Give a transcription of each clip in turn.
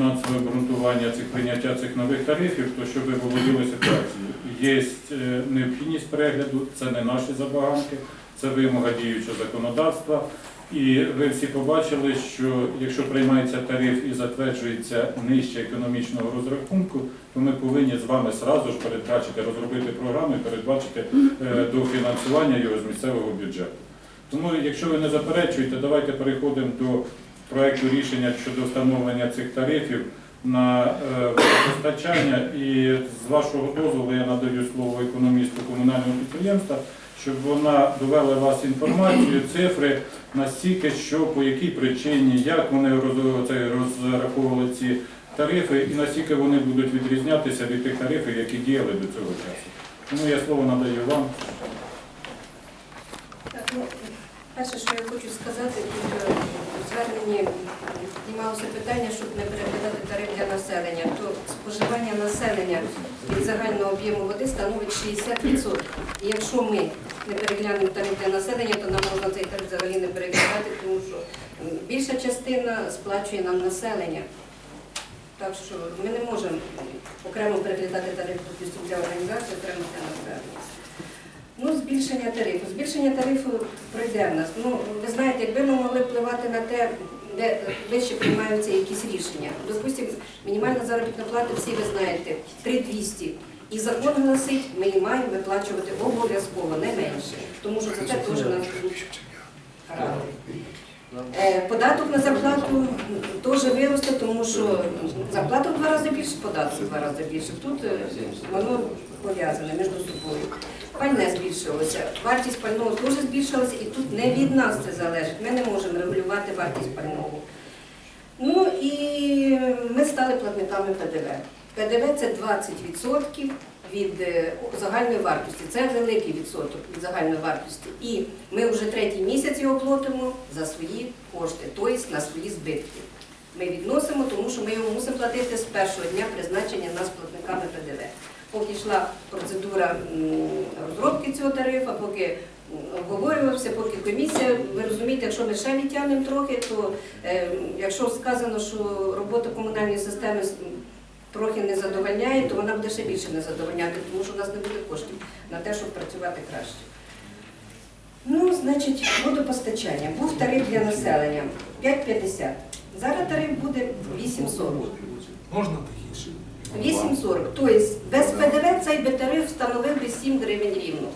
фінансове обґрунтування цих прийняття цих нових тарифів, то щоб володіли ситуацією. Є е, необхідність перегляду, це не наші забаганки, це вимога діючого законодавства. І ви всі побачили, що якщо приймається тариф і затверджується нижче економічного розрахунку, то ми повинні з вами сразу ж передбачити, розробити програму і передбачити е, дофінансування його з місцевого бюджету. Тому, якщо ви не заперечуєте, давайте переходимо до проекту рішення щодо встановлення цих тарифів на е, водопостачання. І з вашого дозволу я надаю слово економісту комунального підприємства, щоб вона довела вас інформацію, цифри, настільки, що по якій причині, як вони розраховували ці тарифи, і наскільки вони будуть відрізнятися від тих тарифів, які діяли до цього часу. Тому я слово надаю вам. Так, ну, перше, що я хочу сказати, зверненні піднімалося питання, щоб не переглядати тариф для населення, то споживання населення від загального об'єму води становить 60%. І якщо ми не переглянемо тариф для населення, то нам можна цей тариф взагалі не переглядати, тому що більша частина сплачує нам населення. Так що ми не можемо окремо переглядати тариф для організації, окремо для населення. Ну, збільшення тарифу. Збільшення тарифу пройде в нас. Ну, ви знаєте, якби ми могли впливати на те, де вище приймаються якісь рішення. Допустимо, мінімальна заробітна плата, всі ви знаєте, 3200. І закон гласить, ми її маємо виплачувати обов'язково, не менше. Тому що за це теж нас будуть. Е, Податок на зарплату теж виросте, тому що зарплата в два рази більше, податок в два рази більше. Тут е, воно пов'язане між собою. Пальне збільшилося, вартість пального теж збільшилася, і тут не від нас це залежить. Ми не можемо регулювати вартість пального. Ну і ми стали платниками ПДВ. ПДВ це 20% від е, загальної вартості. Це великий відсоток від загальної вартості. І ми вже третій місяць його платимо за свої кошти, тобто на свої збитки. Ми відносимо, тому що ми його мусимо платити з першого дня призначення нас платниками ПДВ. Поки йшла процедура розробки цього тарифу, поки обговорювався, поки комісія, ви розумієте, якщо ми ще відтягнемо трохи, то е, якщо сказано, що робота комунальної системи трохи не задовольняє, то вона буде ще більше не задовольняти, тому що в нас не буде коштів на те, щоб працювати краще. Ну, значить, водопостачання. Був тариф для населення 5,50. Зараз тариф буде 8,40. Можна тихіше? 8,40. Тобто без ПДВ цей би тариф встановив би 7 гривень рівно.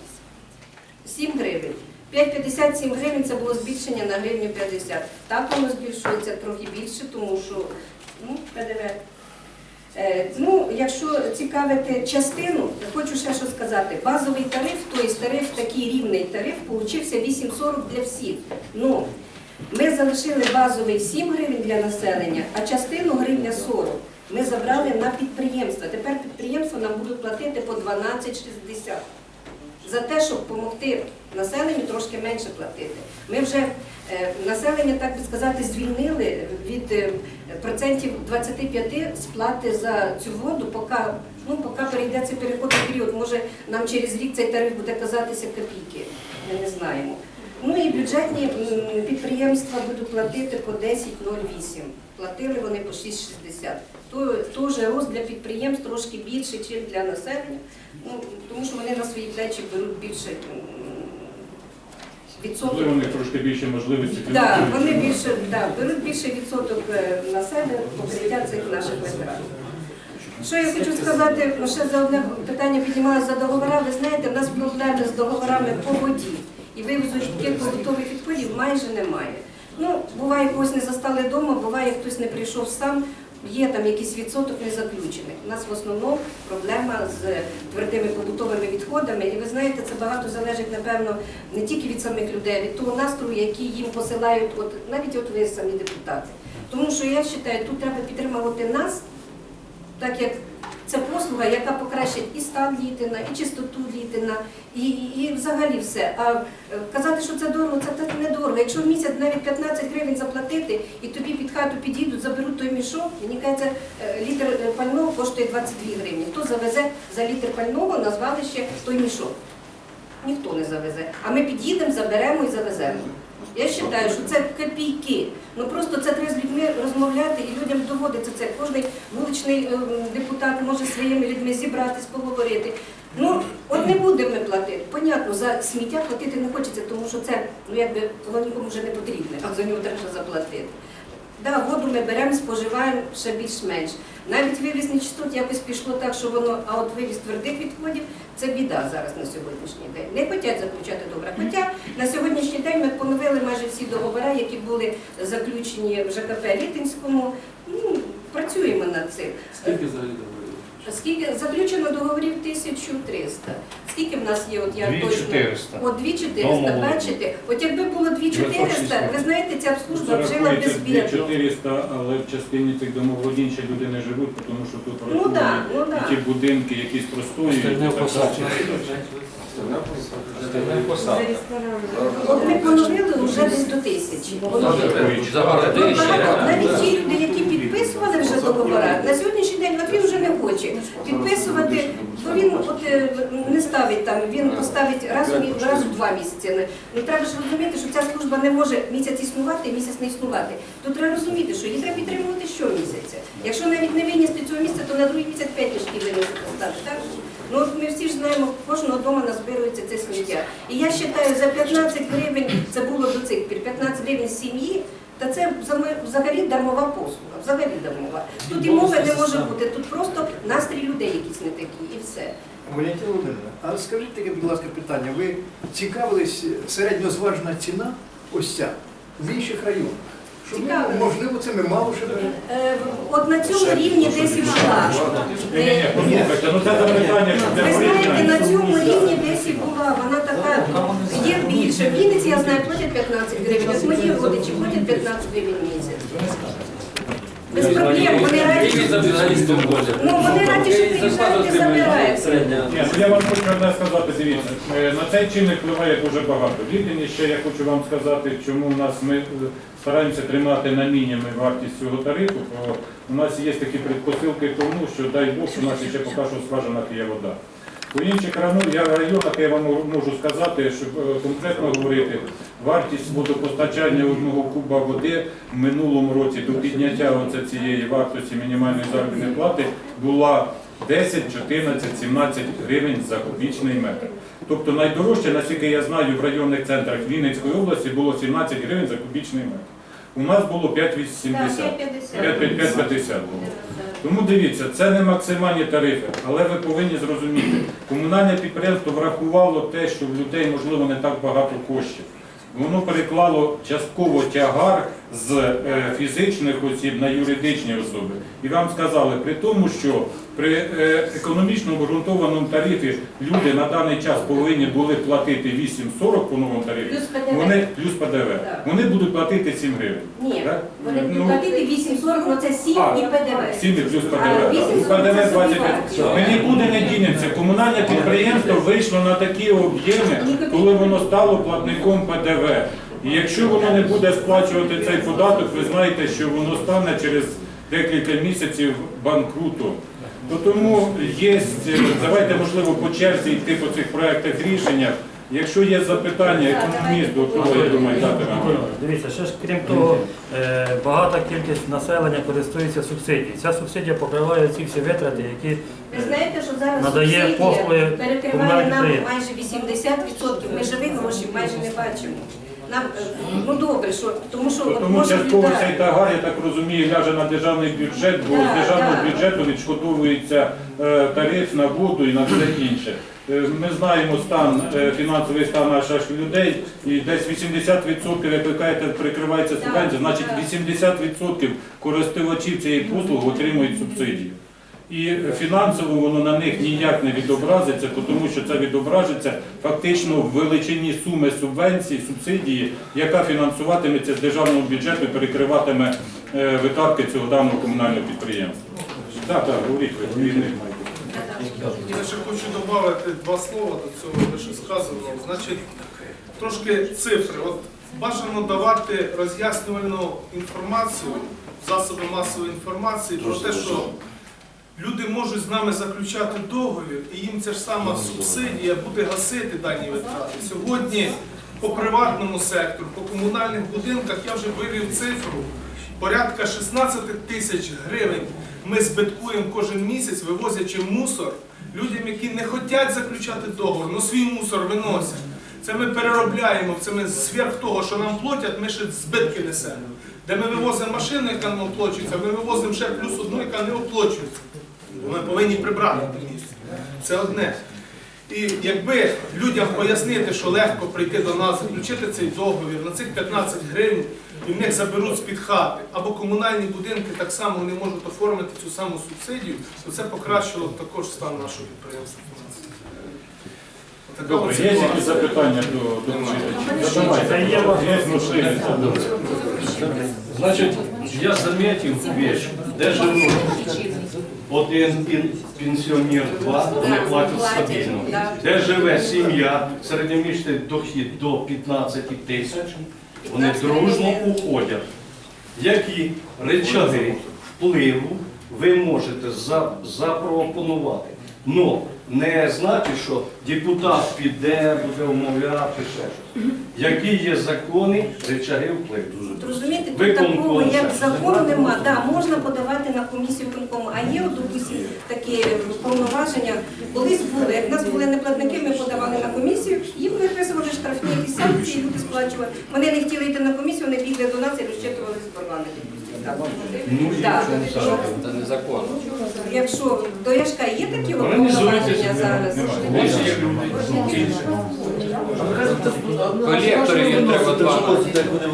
7 гривень. 5,50 7 гривень це було збільшення на гривню 50. Так воно збільшується трохи більше, тому що ну, ПДВ. Е, ну, якщо цікавити частину, хочу ще що сказати. Базовий тариф, тобто тариф, такий рівний тариф, получився 8,40 для всіх. Ну, ми залишили базовий 7 гривень для населення, а частину гривня 40 ми забрали на підприємства. Тепер підприємства нам будуть платити по 12,60 за те, щоб допомогти населенню трошки менше платити. Ми вже е, населення, так би сказати, звільнили від е, процентів 25 сплати за цю воду, поки, ну, поки перейде цей переходний період. Може, нам через рік цей тариф буде казатися копійки, ми не знаємо. Ну і бюджетні підприємства будуть платити по 10,08. Платили вони по 6,60. Теж рост для підприємств трошки більше, ніж для населення, ну, тому що вони на свої плечі беруть більше відсоток. Них трошки більше можливості Да, вони більше да, беруть більше відсоток е, на себе покриття цих наших витрат. Що я хочу сказати, ну, ще за одне питання піднімалося за договора. Ви знаєте, в нас проблеми з договорами по воді. І вивозу таких побутових відходів майже немає. Ну, буває, когось не застали вдома, буває, хтось не прийшов сам, є там якийсь відсоток незаключених. У нас в основному проблема з твердими побутовими відходами. І ви знаєте, це багато залежить, напевно, не тільки від самих людей, від того настрою, який їм посилають, от, навіть от ви самі депутати. Тому що я вважаю, тут треба підтримувати нас, так як це послуга, яка покращить і стан літина, і чистоту літина, і, і, взагалі все. А е, казати, що це дорого, це так недорого. Якщо в місяць навіть 15 гривень заплатити, і тобі під хату підійдуть, заберуть той мішок, мені кажеться, е, літр пального коштує 22 гривні. Хто завезе за літр пального на звалище той мішок? Ніхто не завезе. А ми під'їдемо, заберемо і завеземо. Я вважаю, що це копійки. Ну просто це треба з людьми розмовляти, і людям доводиться це. Кожен вуличний е, депутат може своїми людьми зібратись, поговорити. Ну, от не будемо ми платити. Понятно, за сміття платити не хочеться, тому що це ну якби воно нікому вже не потрібне, а за нього треба заплатити. Да, воду ми беремо, споживаємо ще більш-менш. Навіть вивіз нечистот якось пішло так, що воно, а от вивіз твердих відходів це біда зараз на сьогоднішній день. Не хочуть заключати добре. Хоча на сьогоднішній день ми поновили майже всі договори, які були заключені в ЖКП Літинському. Ну, працюємо над цим. Скільки взагалі договорів? Скільки заключено договорів 1300. Скільки в нас є, от я точно 2400. От 2400, Тому- бачите? От якби було 2400, ви знаєте, ця б служба б жила Зарахується безбідно. 400, але в частині цих домоволодінь ще люди не живуть, тому що тут Ну рахують так, ну так. ті будинки, якісь простоюють. і так далі. От ми поновили вже десь до тисячі. Загородили Ну, багато. ще. Навіть ті люди, які підписували вже договори, на сьогоднішній день от він вже не хоче підписувати, бо він от е, не ставить там, він поставить раз у раз у два місяці. Ну треба ж розуміти, що ця служба не може місяць існувати, місяць не існувати. То треба розуміти, що її треба підтримувати щомісяця. Якщо навіть не винести цього місяця, то на другий місяць п'ять мішків винести поставити. Так? Ну от ми всі ж знаємо, кожного дома назбирується це сміття. І я вважаю, за 15 гривень це було до цих пір, 15 гривень сім'ї. Та це взагалі- дармова послуга, взагалі дармова. Тут і мови не може бути, тут просто настрій людей якісь не такі, і все. Валентина Володимирівна, а скажіть таке, будь ласка, питання. Ви цікавились середньозважна ціна ось ця в інших районах? Щоб ми, можливо, це ми мало ще беремо. Е, От на цьому рівні десь і послухайте, ну це запитання, що для Ви знаєте, на цьому рівні десь і була, вона така є більше. В Вінниці, я знаю, 15 гривень, от мої родичі платять 15 гривень в місяць. Без проблем, вони раді, ну вони раді, що приїжджають і забирають. Ні, ну я вам хочу одне сказати, дивіться, е, на цей чинник впливає дуже багато. Віддані ще я хочу вам сказати, чому в нас ми е, стараємося тримати на мінімумі вартість цього тарифу, бо у нас є такі предпосилки тому, що дай Бог, що у нас ще поки що скважинах є вода. У інших районах, я районах я вам можу сказати, щоб е, конкретно говорити, вартість водопостачання одного куба води в минулому році до підняття оце цієї вартості мінімальної заробітної плати була 10, 14, 17 гривень за кубічний метр. Тобто найдорожче, наскільки я знаю, в районних центрах Вінницької області було 17 гривень за кубічний метр. У нас було 5,80. 5,50 було. Тому дивіться, це не максимальні тарифи, але ви повинні зрозуміти, комунальне підприємство врахувало те, що в людей можливо не так багато коштів. Воно переклало частково тягар з е, фізичних осіб на юридичні особи. І вам сказали, при тому, що при е, економічно обґрунтованому тарифі люди на даний час повинні були платити 8,40 по новому тарифі, Плюс ПДВ. вони плюс ПДВ. Вони будуть платити 7 гривень. Ні, Так? вони Ну, будуть платити 8,40, ну це 7 А, і ПДВ. 7 плюс А, ПДВ. так. ПДВ це 20. Ми нікуди не дінемося. Комунальне підприємство вийшло на такі об'єми, коли воно стало платником ПДВ. І якщо воно не буде сплачувати цей податок, ви знаєте, що воно стане через декілька місяців банкрутом. То тому є, давайте можливо по черзі йти по цих проектах рішеннях. Якщо є запитання, економіст, до кого я думаю дати вам. Дивіться, ще ж крім того, е, багата кількість населення користується субсидією. Ця субсидія покриває ці всі витрати, які Ви знаєте, що зараз Надає субсидія послуги перекриває комунальних нам підприємств. майже 80%. Ми живих грошей майже не бачимо. Нам е, ну добре, що тому що от Тому може частково людей- цей тагар, я так розумію, ляже на державний бюджет, бо Так, з державного так. бюджету відшкодовується е, тариф на воду і на все інше. Е, Ми знаємо стан, е, фінансовий стан наших людей, і десь 80%, як ви кажете, прикривається субвенція, значить 80% користувачів цієї послуги отримують субсидію. І фінансово воно на них ніяк не відобразиться, тому що це відображиться фактично в величині суми субвенцій, субсидії, яка фінансуватиметься з державного бюджету і перекриватиме е, витатки цього даного комунального підприємства. Так, так, говоріть, ви. Я ще хочу додати два слова до цього, те, що сказано. Значить, трошки цифри. От бажано давати роз'яснювальну інформацію, засоби масової інформації про те, що люди можуть з нами заключати договір, і їм ця ж сама субсидія буде гасити дані витрати. Сьогодні по приватному сектору, по комунальних будинках я вже вивів цифру. Порядка 16 тисяч гривень ми збиткуємо кожен місяць, вивозячи мусор людям, які не хочуть заключати договор, але свій мусор виносять. Це ми переробляємо, це ми зверх того, що нам платять, ми ще збитки несемо. Де ми вивозимо машину, яка нам оплачується, ми вивозимо ще плюс одну, яка не оплачується. Ми повинні прибрати те місце. Це одне. І якби людям пояснити, що легко прийти до нас, заключити цей договір на цих 15 гривень, і в них заберуть з-під хати, або комунальні будинки так само вони можуть оформити цю саму субсидію, то це покращило б також стан нашого підприємства Добре, є якісь запитання до, до вчителя? Задавайте. Є Є можливість. Значить, я заметив вещь, де живуть один пен- пенсіонер, два, вони платять стабільно. Де живе сім'я, середньомісячний дохід до 15 тисяч, вони дружно уходять. Які речаги впливу ви можете запропонувати? Ну, не значить, що депутат піде, буде умовляти ще щось. Які є закони, речаги впливу? Розумієте, тут такого як закону нема. Да, можна подавати на комісію виконкому, а є, допустим, такі повноваження. Колись були, санкції. Вони не хотіли йти на комісію, вони бігли до нас і розчитували з парламенту. Ну? Це незаконно. Якщо до Яшка є такі повноваження зараз. Колекторів їм треба два.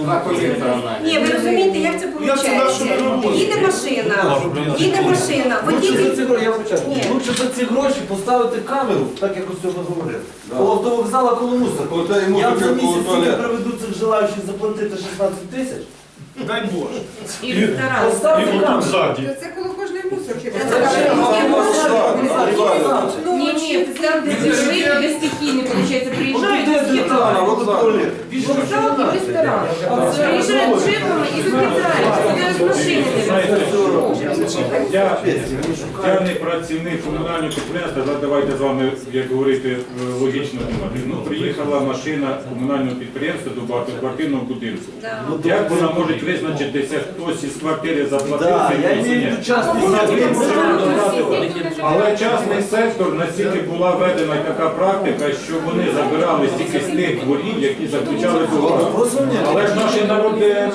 Два колектора Ні, ви розумієте, як це це виходить? Їде машина, їде машина, Лучше за ці водій. гроші, Ні. лучше за ці гроші поставити камеру, так як ось цього говорив. Коло автовокзала, коло мусорки. Я за місяць тільки приведу цих желаючих заплатити 16 тисяч. Дай Боже. І Тарас. Поставте камеру. Це коло кожної мусорки. Ні, ні, це там, де жити без стихійних, виходить, приїжджають з туалет. Вокзал і ресторан. Приїжджають джипами і вони з машини. Я, я не працівник комунального підприємства, але давайте з вами, як говорити, е, логічно думати. Ну, приїхала машина комунального підприємства до багатоквартирного будинку. Да. Як вона може визначитися, хтось із квартири заплатив Да, я сектор. не. Але частний сектор настільки була введена така практика, що вони забирали стільки з тих дворів, які заключали договор. Але ж наші народи.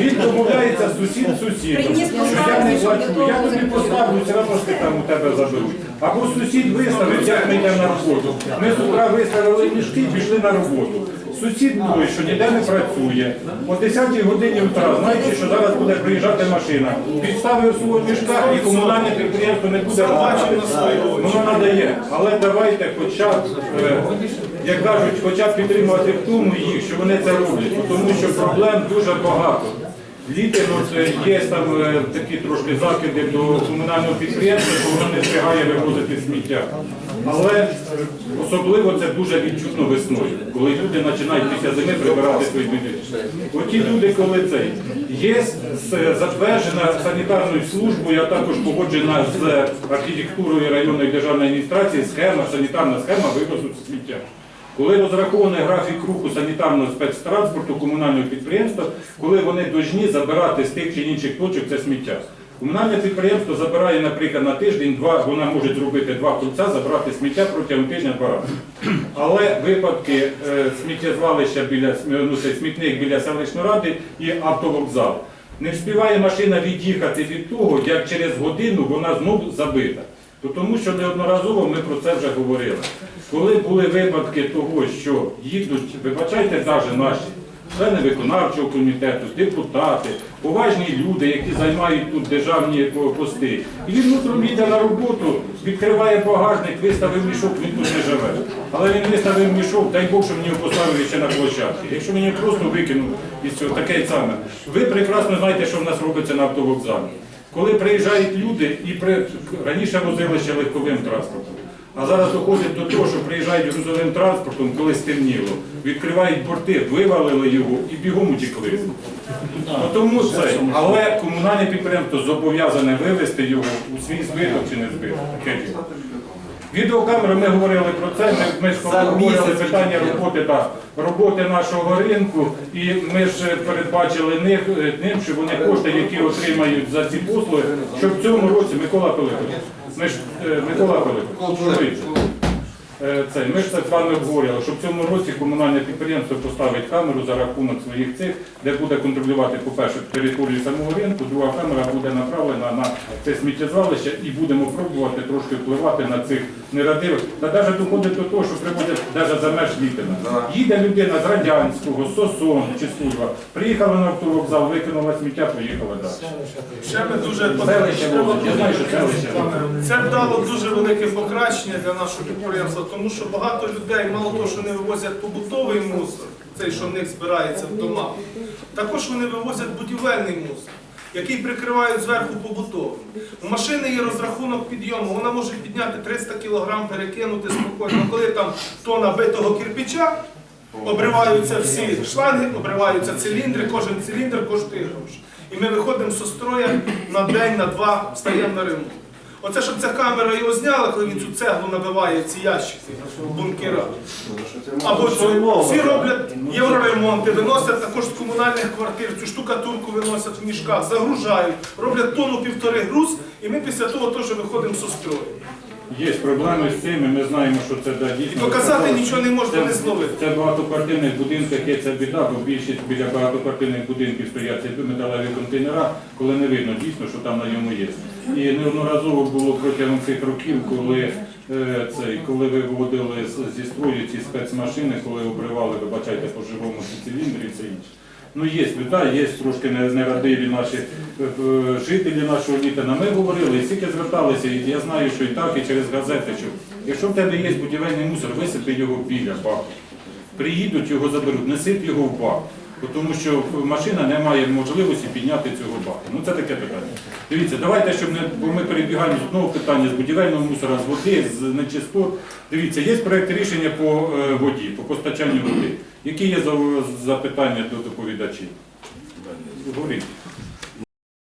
Він домовляється сусід з сусідом, що я не плачу, я тобі поставлю, все одно ж ти там у тебе заберуть. Або сусід виставив, як ми йдемо на роботу. Ми з утра виставили мішки і пішли на роботу. Сусід той, що ніде не працює, о 10 годині утра, знаєте, що зараз буде приїжджати машина. Підставив свого мішка і комунальне підприємство не буде очі. Воно надає. Але давайте хоча б, е, як кажуть, хоча б підтримувати в тому їх, що вони це роблять. Тому що проблем дуже багато. От, е, є там е, такі трошки закиди до комунального підприємства, що воно не встигає вивозити сміття. Але особливо це дуже відчутно весною, коли люди починають після зими прибирати свої будинки. Оті люди, коли це є затверджена санітарною службою, а також погоджена з архітектурою районної державної адміністрації схема, санітарна схема вивозу сміття. Коли розрахований графік руху санітарного спецтранспорту комунального підприємства, коли вони повинні забирати з тих чи інших точок це сміття. Комунальне підприємство забирає, наприклад, на тиждень-два, вона може зробити два кільця, забрати сміття протягом тижня-два рази. Але випадки е, сміттєзвалища біля ну, смітник біля селищної ради і автовокзал. Не встигає машина від'їхати від того, як через годину вона знову забита. Тому що неодноразово ми про це вже говорили. Коли були випадки того, що їдуть, вибачайте, навіть наші члени виконавчого комітету, депутати, поважні люди, які займають тут державні пости. І він утром їде на роботу, відкриває багажник, виставив мішок, він тут не живе. Але він виставив мішок, дай Бог, що мені його поставили ще на площадці. Якщо мені просто викинув із цього таке саме. Ви прекрасно знаєте, що в нас робиться на автовокзалі. Коли приїжджають люди і при... раніше возили ще легковим транспортом. А зараз доходять до того, що приїжджають грузовим транспортом, коли стемніло, відкривають борти, вивалили його і бігом утікли. Ну, Тому це, але комунальне підприємство зобов'язане вивезти його у свій збиток чи не збиток. Таке діло. Відеокамери ми говорили про це. Ми, ми ж питання роботи та роботи нашого ринку, і ми ж передбачили них е, ним, що вони кошти, які отримають за ці послуги, щоб в цьому році Микола Пилипович, ми ж Микола Пилипович, Це ми ж це з вами обговорювали, що в цьому році комунальне підприємство поставить камеру за рахунок своїх цих, де буде контролювати, по-перше, територію самого ринку, друга камера буде направлена на це сміттєзвалище і будемо пробувати трошки впливати на цих нерадивих. Та навіть доходить до того, що приводять навіть за меж Літина. Їде людина з Радянського, з Сосон чи Служба, приїхала на автовокзал, викинула сміття, поїхала далі. Ще ми дуже Селище Володь, я знаю, що селище Це б дало дуже велике покращення для нашого підприємства, тому що багато людей, мало того, що не вивозять побутовий мусор, цей, що в них збирається в домах, також вони вивозять будівельний мусор, який прикривають зверху побутовим. У машини є розрахунок підйому, вона може підняти 300 кг, перекинути спокійно. Коли там тонна битого кирпича, обриваються всі шланги, обриваються циліндри, кожен циліндр коштує гроші. І ми виходимо зі строя на день, на два, стаємо на ремонт. Оце, щоб ця камера його зняла, коли він цю цеглу набиває, ці ящики, бункера. Або цю, всі роблять євроремонти, виносять також з комунальних квартир, цю штукатурку виносять в мішках, загружають, роблять тонну півтори груз, і ми після того теж виходимо зі строю. Є проблеми з цим, і ми знаємо, що це да, І дійсно. показати нічого не можна не зловити. Це багатоквартирних будинках є ця біда, бо більшість біля багатоквартирних будинків стоять ці металеві контейнера, коли не видно дійсно, що там на ньому є. І неодноразово було протягом цих років, коли, е, цей, коли ви виводили зі строю ці спецмашини, коли обривали, вибачайте, по живому ці циліндри і все інше. Ну є біда, є трошки не- нерадиві наші е, е, жителі нашого літана. Ми говорили, і скільки зверталися, і я знаю, що і так, і через газети, що якщо в тебе є будівельний мусор, висипи його біля баку. Приїдуть, його заберуть, несить його в бак. Тому що машина не має можливості підняти цього баку. Ну це таке питання. Дивіться, давайте, щоб не бо ми перебігаємо з одного питання з будівельного мусора, з води, з нечистот. Дивіться, є проєкт рішення по е, воді, по постачанню води. Які є за- запитання до доповідачів? Говоріть.